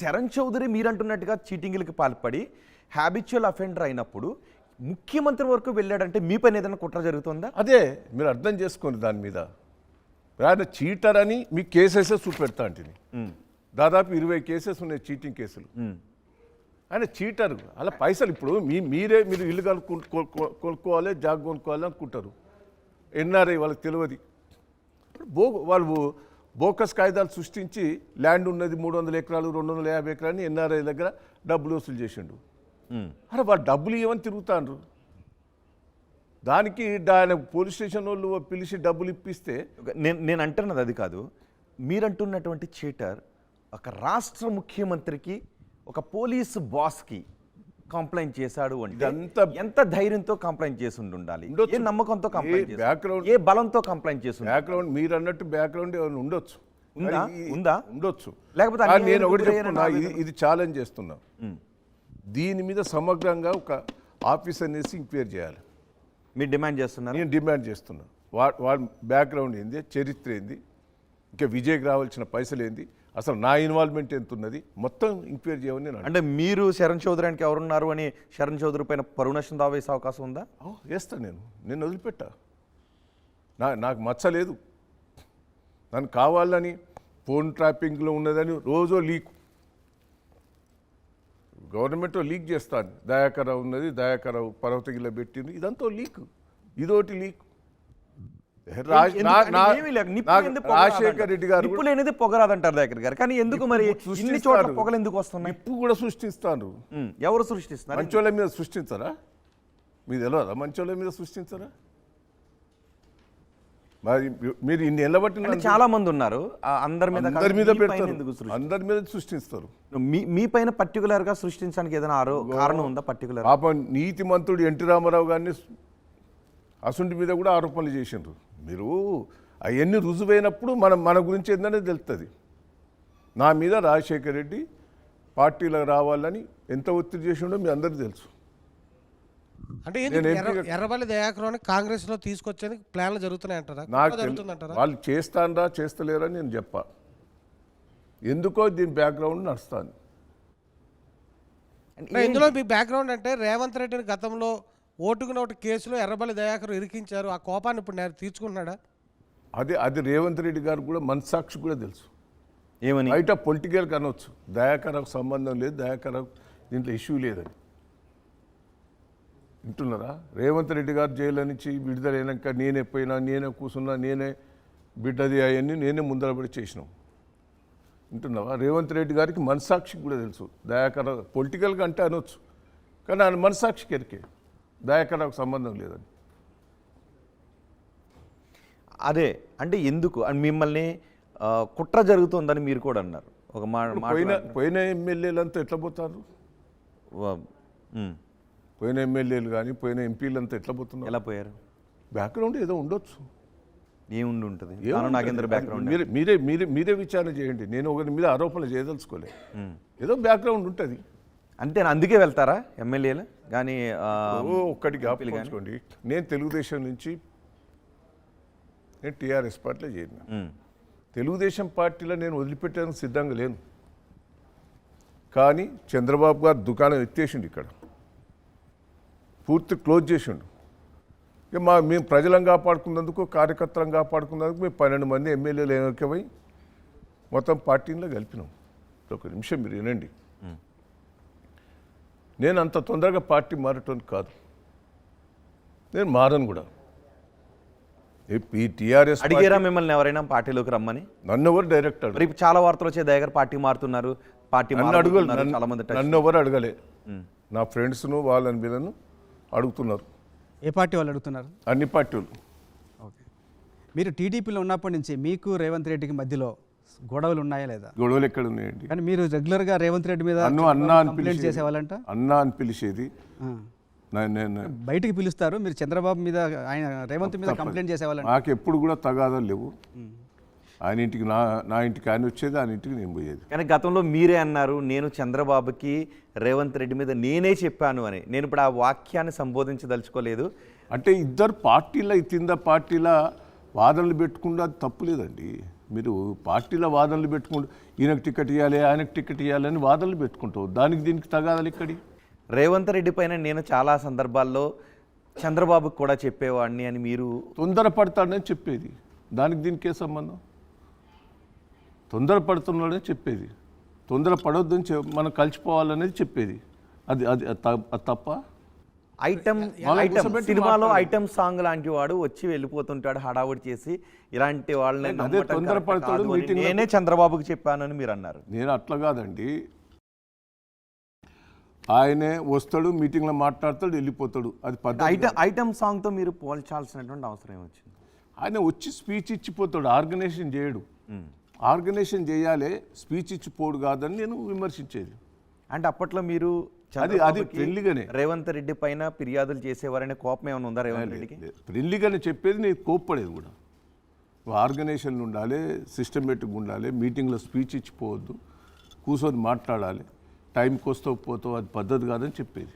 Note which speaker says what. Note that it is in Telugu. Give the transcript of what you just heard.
Speaker 1: శరణ్ చౌదరి మీరంటున్నట్టుగా చీటింగ్లకి పాల్పడి హ్యాబిచువల్ అఫెండర్ అయినప్పుడు ముఖ్యమంత్రి వరకు వెళ్ళాడంటే మీ పైన ఏదైనా కుట్ర జరుగుతుందా?
Speaker 2: అదే మీరు అర్థం చేసుకోండి దాని మీద. ఆయన చీటర్ అని మీ కేసెసే చూపెడతా అంటుంది దాదాపు ఇరవై కేసెస్ ఉన్నాయి చీటింగ్ కేసులు. ఆయన చీటర్ అలా పైసలు ఇప్పుడు మీ మీరే మీరు ఇల్లు కొనుక్కోవాలి జాగ్ కొనుక్కోవాలి అనుకుంటారు. ఎన్ఆర్ఐ వాళ్ళకి తెలియదు. ఇప్పుడు బో వాళ్ళు బోకస్ కాగితాలు సృష్టించి ల్యాండ్ ఉన్నది మూడు వందల ఎకరాలు రెండు వందల యాభై ఎకరాలని ఎన్ఆర్ఐ దగ్గర డబ్బులు వసూలు చేసిండు. అరే వాళ్ళు డబ్బులు ఇవ్వని తిరుగుతాండ్రు. దానికి ఆయన పోలీస్ స్టేషన్ వాళ్ళు పిలిచి డబ్బులు ఇప్పిస్తే
Speaker 1: నేను నేను అంటున్నది అది కాదు. మీరంటున్నటువంటి చీటర్ ఒక రాష్ట్ర ముఖ్యమంత్రికి ఒక పోలీసు బాస్కి కంప్లైంట్ చేశాడు అంటే ఎంత ధైర్యంతో కంప్లైంట్ చేసి ఉండి ఉండాలి. ఏ నమ్మకంతో కంప్లైంట్
Speaker 2: background-
Speaker 1: ఏ బలంతో కంప్లైంట్ చేసి?
Speaker 2: బ్యాక్గ్రౌండ్ మీరు అన్నట్టు బ్యాక్గ్రౌండ్ ఏమైనా ఉండొచ్చు.
Speaker 1: ఉందా? ఉందా?
Speaker 2: ఉండొచ్చు.
Speaker 1: లేకపోతే
Speaker 2: నేను ఒకటి చెప్తున్నా ఇది ఛాలెంజ్ చేస్తున్నా. దీని మీద సమగ్రంగా ఒక ఆఫీస్ అనేసి ఇంక్వైరీ చేయాలి.
Speaker 1: మీరు డిమాండ్ చేస్తున్నారు?
Speaker 2: నేను డిమాండ్ చేస్తున్నా. వా వాళ్ళ బ్యాక్గ్రౌండ్ ఏంది? చరిత్ర ఏంది? ఇంకా విజయ్కి రావాల్సిన పైసలు ఏంది? అసలు నా ఇన్వాల్వ్మెంట్ ఎంత ఉన్నది మొత్తం ఎంక్వైరీ చేయమని నేను
Speaker 1: అంటే మీరు శరణ్ చౌదరికి ఎవరున్నారు అని శరణ్ చౌదరి పైన పరుణశం దావా వేసే అవకాశం ఉందా?
Speaker 2: ఓ, వేస్తా నేను. నేను వదిలిపెట్టా. నా నాకు మచ్చలేదు నన్ను కావాలని ఫోన్ ట్రాపింగ్లో ఉన్నదని రోజో లీక్. గవర్నమెంట్ లీక్ చేస్తాను. దయాకరావు ఉన్నది దయాకరావు పర్వతగిలో పెట్టింది ఇదంతా లీక్. ఇదోటి లీక్. రాజశేఖర్ రెడ్డి గారు
Speaker 1: నిప్పు లేనిది పొగరాదంటారు దగ్గర గారు? కానీ ఎందుకు మరి ఇన్ని చోట్ల
Speaker 2: సృష్టిస్తారు.
Speaker 1: పొగలు ఎందుకు వస్తున్నాయి?
Speaker 2: నిప్పు కూడా సృష్టిస్తాను
Speaker 1: ఉమ్, ఎవరు సృష్టిస్తున్నారు?
Speaker 2: మంచోళ్ళ మీద సృష్టించరా? మీకు తెలియదా మంచోళ్ళ మీద సృష్టించరా? మరి మీరు ఇన్ని ఎల్లబట్టి
Speaker 1: అంటే చాలా మంది ఉన్నారు. ఆ అందరి మీద
Speaker 2: అందరి మీద
Speaker 1: మీ
Speaker 2: పెడతారు. అందరి మీద సృష్టిస్తారు.
Speaker 1: మీ మీ పైన పర్టికులర్గా సృష్టించడానికి ఏదైనా ఆరో కారణం ఉందా పర్టికులర్
Speaker 2: పాపం నీతిమంతుడు ఎన్టీ రామారావు గారిని అసుంటి మీద కూడా ఆరోపణలు చేసిండ్రు. మీరు అవన్నీ రుజువైనప్పుడు మనం మన గురించి ఏందనేది తెలుస్తుంది నా మీద రాజశేఖర్ రెడ్డి పార్టీలకు రావాలని ఎంత ఒత్తిడి చేసిండో మీ అందరికీ తెలుసు.
Speaker 3: అంటే ఎర్రబల్లి దయాకరావుని కాంగ్రెస్లో తీసుకొచ్చేందుకు ప్లాన్లు జరుగుతున్నాయంటారా?
Speaker 2: నాకు
Speaker 3: జరుగుతుందంటారా
Speaker 2: వాళ్ళు చేస్తానరా చేస్తలేరని నేను చెప్పా. ఎందుకో దీని బ్యాక్గ్రౌండ్ నడుస్తాను
Speaker 3: ఇందులో మీ బ్యాక్గ్రౌండ్ అంటే రేవంత్ రెడ్డిని గతంలో ఓటుకు నోటు కేసులో ఎర్రబల్లి దయాకర్ ఇరికించారు. ఆ కోపాన్ని ఇప్పుడు నేను తీర్చుకున్నాడా
Speaker 2: అది అది రేవంత్ రెడ్డి గారు కూడా మనసాక్షి కూడా తెలుసు.
Speaker 1: ఏమని?
Speaker 2: బయట పొలిటికల్ కనవచ్చు దయాకరకు సంబంధం లేదు దయాకరకు దీంట్లో ఇష్యూ లేదని. వింటున్నారా? రేవంత్ రెడ్డి గారు జైలు నుంచి విడుదలైనాక నేనే పోయినా నేనే కూర్చున్నా నేనే బిడ్డది అవన్నీ నేనే ముందరబడి చేసినాం. వింటున్నావా? రేవంత్ రెడ్డి గారికి మనసాక్షికి కూడా తెలుసు. దయాకర పొలిటికల్గా అంటే అనొచ్చు. కానీ ఆయన మనసాక్షికి ఎరికే దయాకరకు సంబంధం లేదని
Speaker 1: అదే అంటే ఎందుకు? అని మిమ్మల్ని కుట్ర జరుగుతోందని మీరు కూడా అన్నారు. ఒక
Speaker 2: పోయిన పోయిన ఎమ్మెల్యేలంతా ఎట్లా పోతారు? పోయిన ఎమ్మెల్యేలు కానీ పోయిన ఎంపీలంతా ఎట్లా పోతున్నారు?
Speaker 1: ఎలా పోయారు?
Speaker 2: బ్యాక్గ్రౌండ్ ఏదో ఉండొచ్చు.
Speaker 1: ఏముండి ఉంటుంది? నాగేంద్ర బ్యాక్గ్రౌండ్
Speaker 2: మీరే మీరే మీరే మీరే విచారణ చేయండి. నేను ఒకరి మీద ఆరోపణలు చేయదలుచుకోలే. ఏదో బ్యాక్గ్రౌండ్ ఉంటుంది.
Speaker 1: అంతే అందుకే వెళ్తారా ఎమ్మెల్యేలు? కానీ
Speaker 2: ఒక్కటి జ్ఞాపకంచుకోండి నేను తెలుగుదేశం నుంచి నేను టీఆర్ఎస్ పార్టీలో చేరిన. తెలుగుదేశం పార్టీలో నేను వదిలిపెట్టడానికి సిద్ధంగా లేను. కానీ చంద్రబాబు గారు దుకాణం ఎత్తేసిండు ఇక్కడ. పూర్తి క్లోజ్ చేసిండు. ఇక మా మేము ప్రజలను కాపాడుకున్నందుకు కార్యకర్తలను కాపాడుకున్నందుకు మేము పన్నెండు మంది ఎమ్మెల్యేలు ఏకమై మొత్తం పార్టీలో కలిపినాం. ఒక నిమిషం మీరు వినండి. నేను అంత తొందరగా పార్టీ మారటం కాదు. నేను మారను కూడా. ఈ టీఆర్ఎస్
Speaker 1: అడిగారా మిమ్మల్ని ఎవరైనా పార్టీలోకి రమ్మని?
Speaker 2: నన్ను ఎవరు డైరెక్ట్
Speaker 1: ఇప్పుడు చాలా వార్తలు వచ్చే దగ్గర పార్టీ మారుతున్నారు పార్టీ చాలా మంది
Speaker 2: నన్ను ఎవరు అడగలే. నా ఫ్రెండ్స్ను వాళ్ళని వీళ్ళను అడుగుతున్నారు.
Speaker 4: ఏ పార్టీ వాళ్ళు అడుగుతున్నారు?
Speaker 2: అన్ని పార్టీలు.
Speaker 4: ఓకే. మీరు టీడీపీలో ఉన్నప్పటి నుంచి మీకు రేవంత్ రెడ్డికి మధ్యలో గొడవలు ఉన్నాయా లేదా?
Speaker 2: గొడవలు ఎక్కడ ఉన్నాయండి
Speaker 4: కానీ మీరు రెగ్యులర్గా రేవంత్ రెడ్డి మీద
Speaker 2: నన్ను అన్నా అని
Speaker 4: కంప్లైంట్
Speaker 2: పిలిచేది.
Speaker 4: చేసేవాళ్ళంట?
Speaker 2: అన్నా అని పిలిచేది. నా- నేను
Speaker 4: బయటికి పిలుస్తారు మీరు చంద్రబాబు మీద ఆయన రేవంత్ మీద కంప్లైంట్ చేసేవాళ్ళంట.
Speaker 2: నాకు ఎప్పుడు కూడా తగాదాలు లేవు. ఆయన ఇంటికి నా నా ఇంటికి ఆయన వచ్చేది ఆయన ఇంటికి నేను పోయేది.
Speaker 1: కానీ గతంలో మీరే అన్నారు నేను చంద్రబాబుకి రేవంత్ రెడ్డి మీద నేనే చెప్పాను అని. నేను ఇప్పుడు ఆ వాక్యాన్ని సంబోధించదలుచుకోలేదు.
Speaker 2: అంటే ఇద్దరు పార్టీల కింద పార్టీల వాదనలు పెట్టుకుంటే అది తప్పు లేదండి మీరు పార్టీల వాదనలు పెట్టుకుంటూ ఈయనకు టికెట్ ఇవ్వాలి ఆయనకు టికెట్ ఇవ్వాలని వాదనలు పెట్టుకుంటావు. దానికి దీనికి తగాదాలు ఇక్కడి
Speaker 1: రేవంత్ రెడ్డి పైన నేను చాలా సందర్భాల్లో చంద్రబాబుకు కూడా చెప్పేవాడిని అని మీరు
Speaker 2: తొందరపడతాడని చెప్పేది. దానికి దీనికి ఏ సంబంధం? తొందరపడుతున్నాడని చెప్పేది. తొందర పడొద్దని చె- మనం కలిసిపోవాలనేది చెప్పేది. అది అది తప్ప?
Speaker 1: ఐటమ్ ఐటమ్ సినిమాలో. ఐటమ్ సాంగ్ లాంటి వాడు వచ్చి వెళ్ళిపోతుంటాడు హడావుడి చేసి ఇలాంటి వాళ్ళని నేనే చంద్రబాబుకి చెప్పానని మీరు అన్నారు.
Speaker 2: నేను అట్లా కాదండి. ఆయనే వస్తాడు మీటింగ్లో మాట్లాడతాడు వెళ్ళిపోతాడు. అది
Speaker 1: ఐటమ్ ఐటమ్ సాంగ్తో మీరు పోల్చాల్సినటువంటి అవసరం ఏమొచ్చింది?
Speaker 2: ఆయన వచ్చి స్పీచ్ ఇచ్చిపోతాడు ఆర్గనైజేషన్ చేయడు. ఆర్గనైజేషన్ చేయాలి స్పీచ్ ఇచ్చిపోడు కాదని నేను విమర్శించేది.
Speaker 1: అంటే అప్పట్లో మీరు
Speaker 2: అది అది ఫ్రెండ్లీగానే
Speaker 1: రేవంత్ రెడ్డి పైన ఫిర్యాదులు చేసేవారనే కోపం ఏమైనా ఉందా రేవంత్ రెడ్డికి?
Speaker 2: ఫ్రెండ్లీగానే చెప్పేది నేను కోప్పడేది కూడా. ఆర్గనైజేషన్లు ఉండాలి సిస్టమేటిక్గా ఉండాలి మీటింగ్లో స్పీచ్ ఇచ్చిపోవద్దు కూర్చొని మాట్లాడాలి టైంకి వస్తావు పోతావు అది పద్ధతి కాదని చెప్పేది.